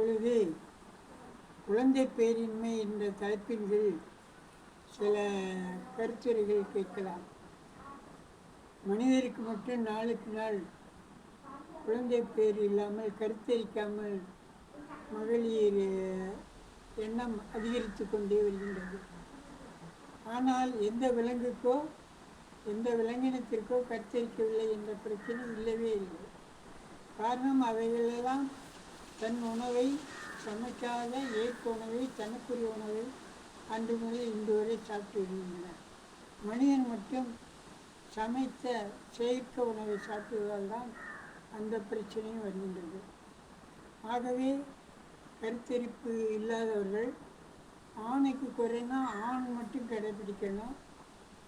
இப்பொழுது குழந்தை பேரின்மை என்ற தலைப்பின் கீழ் சில கருத்துரைகள் கேட்கலாம். மனிதருக்கு மட்டும் நாளுக்கு நாள் குழந்தை பேர் இல்லாமல் கருத்தரிக்காமல் மகளிர் எண்ணம் அதிகரித்து கொண்டே வருகின்றது. ஆனால் எந்த விலங்குக்கோ எந்த விலங்கினத்திற்கோ கருத்தரிக்கவில்லை என்ற பிரச்சனை இல்லவே இல்லை. காரணம் அவைகளெல்லாம் தன் உணவை சமைக்காத ஏற்க உணவை தனக்குரிய உணவை அன்று முதல் இன்று வரை சாப்பிட்டு வருகின்றனர். மனிதன் மட்டும் சமைத்த செயற்க உணவை சாப்பிடுவதால் தான் அந்த பிரச்சனையும் வருகின்றது. ஆகவே கருத்தரிப்பு இல்லாதவர்கள் ஆணுக்கு குறைனா ஆண் மட்டும் கடைபிடிக்கணும்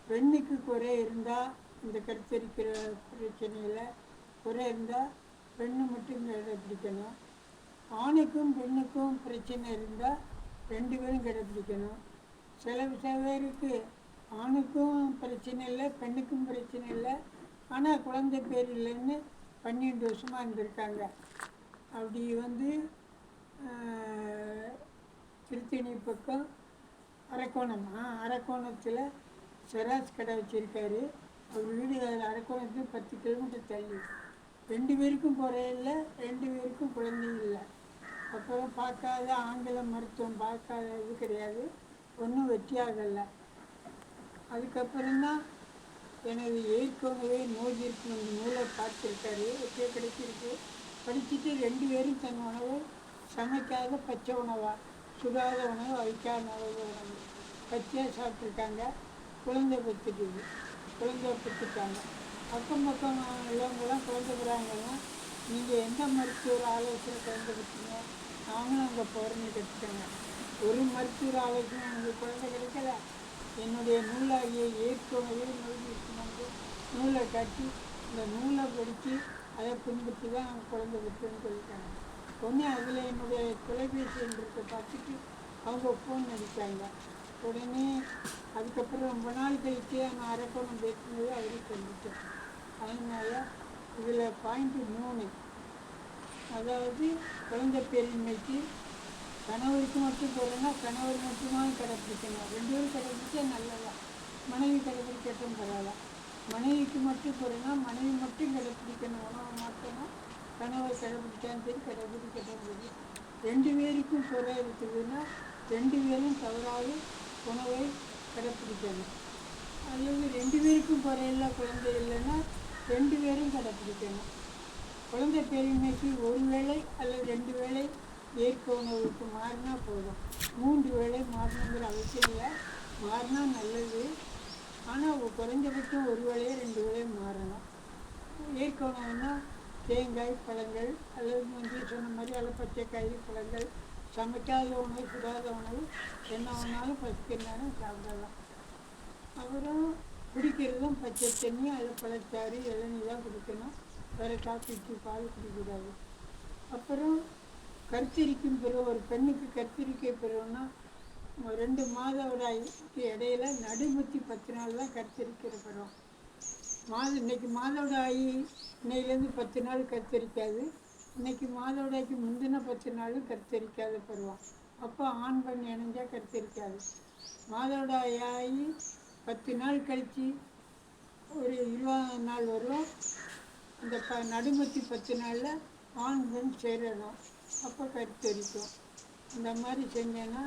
பெண்ணுக்கு குறை இருந்தால் இந்த கருத்தரிக்கிற பிரச்சனையில் குறை இருந்தால் பெண்ணு மட்டும் கடைபிடிக்கணும் ஆணுக்கும் பெண்ணுக்கும் பிரச்சனை இருந்தால் ரெண்டு பேரும் கடைபிடிக்கணும் சில சில பேருக்கு ஆணுக்கும் பிரச்சனை இல்லை பெண்ணுக்கும் பிரச்சனை இல்லை. ஆனால் குழந்தை பேர் இல்லைன்னு பன்னெண்டு வருஷமாக இருந்திருக்காங்க. அப்படி வந்து திருத்தணி பக்கம் அரக்கோணம். அரக்கோணத்தில் செராஸ் கடை வச்சுருக்காரு. அவர் வீடு அதில் அரக்கோணத்துக்கு பத்து கிலோமீட்டர் தள்ளி. ரெண்டு பேருக்கும் குறையில்லை ரெண்டு பேருக்கும் குழந்தை இல்லை. அப்புறம் பார்க்காத ஆங்கில மருத்துவம் பார்க்காத இது கிடையாது. ஒன்றும் வெற்றியாகலை. அதுக்கப்புறம்தான் எனது ஏற்கனவே நோய் இருக்கும் நூலை பார்த்துருக்காரு. எப்படியோ கிடைச்சிருக்கு. படிச்சுட்டு ரெண்டு பேரும் தன் உணவு சமைக்காத பச்சை உணவாக சுடாத உணவு அழிக்காத உணவு உணவு. பச்சையாக சாப்பிட்ருக்காங்க குழந்தை பெற்றுக்குது. குழந்தை பெற்றுட்டாங்க. அக்கம் பக்கம் உள்ளவங்களாம் குழந்தை பெறாங்கன்னா நீங்கள் எந்த மருத்துவர் ஆலோசனை கலந்துக்கிட்டீங்க நாங்களும் அங்கே போகிறேன்னு கற்றுட்டாங்க ஒரு மருத்துவர் ஆலோசனை உங்களுக்கு குழந்தை கிடைக்கல. என்னுடைய நூலாகிய ஏற்கனவே நூல் வந்து நூலை கட்டி இந்த நூலை படித்து அதை பின்பற்றி தான் அவங்க குழந்தை பெற்றேன்னு சொல்லிட்டாங்க. உடனே அதில் என்னுடைய தொலைபேசி எண்ணிருக்க பார்த்துட்டு அவங்க ஃபோன் அடித்தாங்க உடனே அதுக்கப்புறம் ரொம்ப நாள் கழித்து நான் அரக்கோணம் பேசும்போது அவரே சொல்லிட்டேன் அதனால இதில் பாயிண்ட்டு மூணு. அதாவது குழந்தை பேரின்மைக்கு கணவருக்கு மட்டும் போகிறேன்னா கணவர் மட்டுமா கடைப்பிடிக்கணும் ரெண்டு பேரும் கடைப்பிடிச்சா நல்லதா? மனைவி கடைப்பிடிக்கட்டும் பரவாயில்ல. மனைவிக்கு மட்டும் போகிறேன்னா மனைவி மட்டும் கடைப்பிடிக்கணும் உணவு மாற்றணும் கணவர் கடைப்பிடிச்சாலும் சரி கடைப்பிடிக்கட்டும் சரி. ரெண்டு பேருக்கும் குறை இருக்குதுன்னா ரெண்டு பேரும் தவறாது உணவை கடைப்பிடிக்கணும் அல்லது ரெண்டு பேருக்கும் குறையில்ல குழந்தை இல்லைன்னா ரெண்டு பேரும் கடைப்பிடிக்கணும் குழந்தை பெருமைக்கு ஒரு வேளை அல்லது ரெண்டு வேளை ஏற்க உணவுக்கு மாறினா போதும். மூன்று வேளை மாறணுங்கிற அவசியம் இல்லை. மாறினா நல்லது. ஆனால் குறைஞ்சபட்சம் ஒரு வேளையோ ரெண்டு வேளையோ மாறணும். ஏற்க தேங்காய் பழங்கள் அல்லது முந்தைய சொன்ன மாதிரி அல்ல பச்சை காய் பழங்கள் சமைக்காத உணவு சுடாத உணவு என்ன வேணாலும் பசிக்கிறனாலும் சாப்பிடலாம். அப்புறம் குடிக்கிறதும் பச்சை தண்ணி அதில் பழச்சாறு இளநீ தான் குடிக்கணும். வேறு காப்பி டீ பால் குடிக்கூடாது அப்புறம் கருத்தரிக்கும் பிறகு ஒரு பெண்ணுக்கு கருத்தரிக்கை பிறகுன்னா ரெண்டு மாதவிடாய்க்கு இடையில நடுமுத்தி பத்து நாள் தான் கருத்தரிக்கிற பருவம். மாத இன்னைக்கு மாதவிடாய் இன்னையிலேருந்து பத்து நாள் கருத்தரிக்காது இன்னைக்கு மாதவிடாய்க்கு முந்தின பத்து நாளும் கருத்தரிக்காத பருவம். அப்போ ஆண் பெண் இணைஞ்சால் கருத்தரிக்காது மாதவிடாய் ஆகி பத்து நாள் கழித்து ஒரு இருபது நாள் வரும் அந்த ப நடுமத்தி பத்து நாளில் ஆண் பெண் சேரணும். அப்போ கருத்தரிக்கும் இந்த மாதிரி செஞ்சேன்னா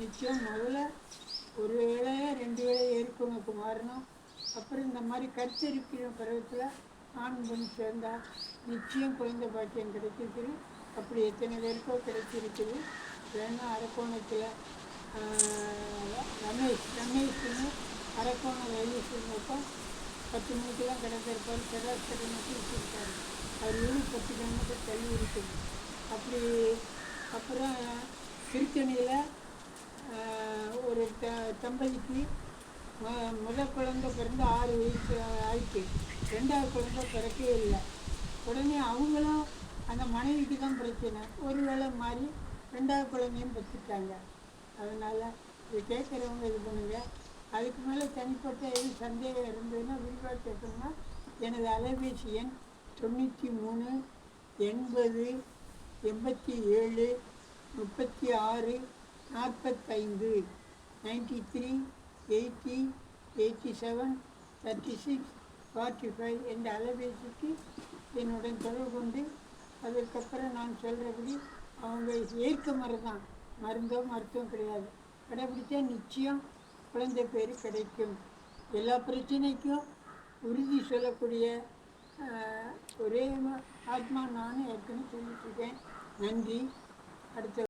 நிச்சயம் முதல்ல ஒரு வேளையோ ரெண்டு வேளையோ ஏற்கனவுக்கு மாறணும். அப்புறம் இந்த மாதிரி கருத்தரிக்கிற பருவத்தில் ஆண் பெண் சேர்ந்தால் நிச்சயம் குழந்தை பாக்கியம் கிடைச்சிருக்குது அப்படி எத்தனை பேருக்கோ கிடைச்சிருக்குது. இல்லைன்னா அரக்கோணத்தில் ரமேஷ் ரமேஷ்னு அரக்கோணம் ரயில்வே ஸ்டேஷன் பத்து மணிக்கெல்லாம் கிடந்திருப்பார். சராசரி மட்டும் வச்சுருக்காரு அவர் வீடு பத்து கிலோமீட்டர் தள்ளி இருக்குது அப்படி அப்புறம் திருத்தணியில் ஒரு த தம்பதிக்கு முதல் குழந்தை பிறந்து ஆறு வயசு ஆயிடுச்சு ரெண்டாவது குழந்தை பிறக்கவே இல்லை. உடனே அவங்களும் அந்த மனைவிக்கு தான் பிரச்சனை. ஒரு வேளை மாறி ரெண்டாவது குழந்தையும் பெற்றுட்டாங்க. அதனால் இது கேட்குறவங்க இது பண்ணுங்கள் அதுக்கு மேலே தனிப்பட்ட எது சந்தேகம் இருந்ததுன்னா விரிவாக கேட்டோம்னா எனது அலைபேசி எண் தொண்ணூற்றி மூணு எண்பது எண்பத்தி ஏழு முப்பத்தி ஆறு நாற்பத்தைந்து ninety three eighty eighty seven thirty six forty five என்ற அலைபேசிக்கு என்னுடன் தொடர்பு கொண்டு அதற்கப்புறம் நான் சொல்கிறபடி அவங்க ஏற்க மருந்தான் மருந்தோ மருத்துவம் கிடையாது. கடைபிடித்தா நிச்சயம் குழந்தை பேர் கிடைக்கும். எல்லா பிரச்சனைக்கும் உறுதி சொல்லக்கூடிய ஆஹ், ஒரே ஆத்மா நான் ஏற்கனவே சொல்லிட்டுருக்கேன் நன்றி. அடுத்த